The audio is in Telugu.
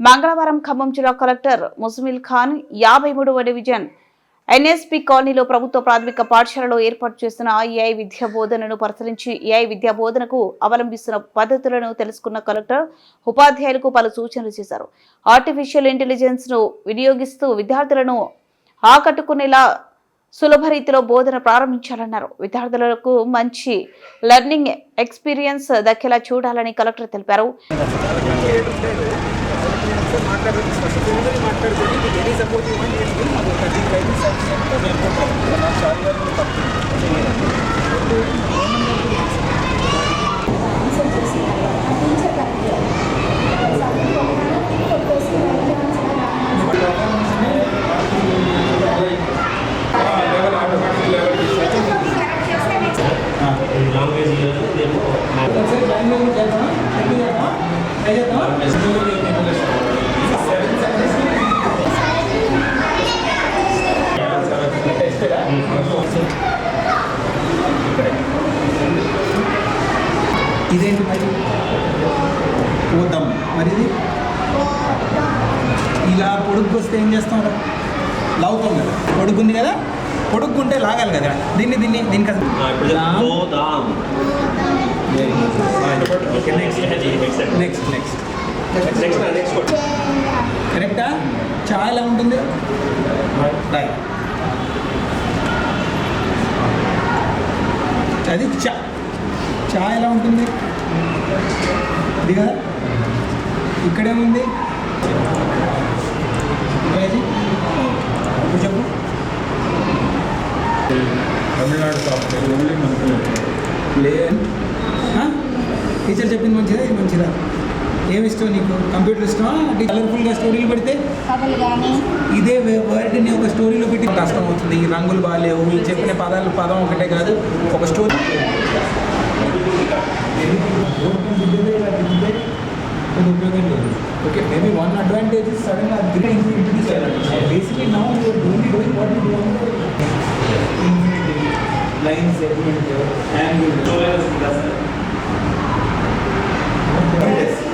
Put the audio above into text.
మంగళవారం ఖమ్మం జిల్లా కలెక్టర్ ముజమిల్ ఖాన్ యాభై మూడవ డివిజన్ ఎన్ఎస్పి కాలనీలో ప్రభుత్వ ప్రాథమిక పాఠశాలలో ఏర్పాటు చేస్తున్న ఏఐ విద్యా బోధనను పరిశీలించి ఏఐ విద్యా బోధనకు అవలంబిస్తున్న పద్ధతులను తెలుసుకున్న కలెక్టర్ ఉపాధ్యాయులకు పలు సూచనలు చేశారు. ఆర్టిఫిషియల్ ఇంటెలిజెన్స్ను వినియోగిస్తూ విద్యార్థులను ఆకట్టుకునేలా సులభ రీతిలో బోధన ప్రారంభించాలన్నారు. విద్యార్థులకు మంచి లెర్నింగ్ ఎక్స్పీరియన్స్ దక్కేలా చూడాలని కలెక్టర్ తెలిపారు. లాంగ్వేజ్ ఏమో ఇదేంటి మరి? పోద్దాం మరి ఇది ఇలా పొడుగు వస్తే ఏం చేస్తాం రా? లాగుతాం కదా. పొడుగుంది కదా? పొడుగుంటే లాగాలి కదా. దీన్ని దీన్ని దీనికి next next next next next next కరెక్టా చా ఎలా ఉంటుంది. అది చా చా ఎలా ఉంటుంది? ఇది కదా ఇక్కడేముంది? ఇప్పుడు చెప్పు. తమిళనాడు సాఫ్ట్వేర్ ఓన్లీ మనకు. లే. ఆ? టీచర్ చెప్పింది మంచిదా ఇది మంచిదా? ఏమి ఇష్టం నీకు? కంప్యూటర్ ఇష్టమా? కలర్ఫుల్గా స్టోరీలు పెడితే? ఇదే వర్డ్ని ఒక స్టోరీలో పెట్టి కష్టం అవుతుంది. ఈ రంగులు బాగాలేవు చెప్పిన పదాలు పదం ఒకటే కాదు. ఒక story Okay, maybe one advantage is sudden upgrade into this advantage. Basically now you are doing what you do on the line segment here, Yes.